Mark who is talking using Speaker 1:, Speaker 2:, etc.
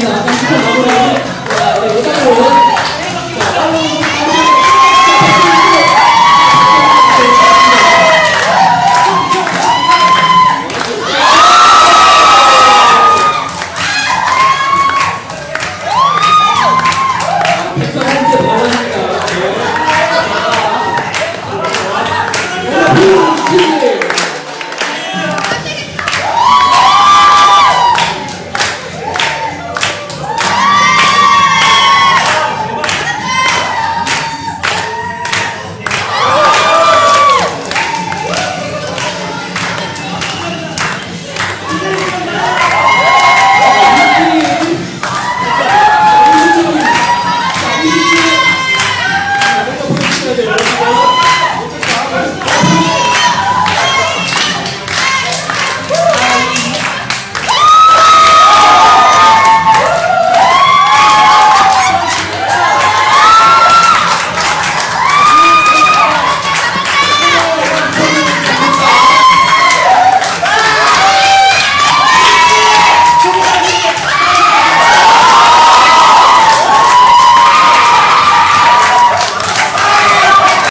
Speaker 1: 감사합니다. 감사합니다.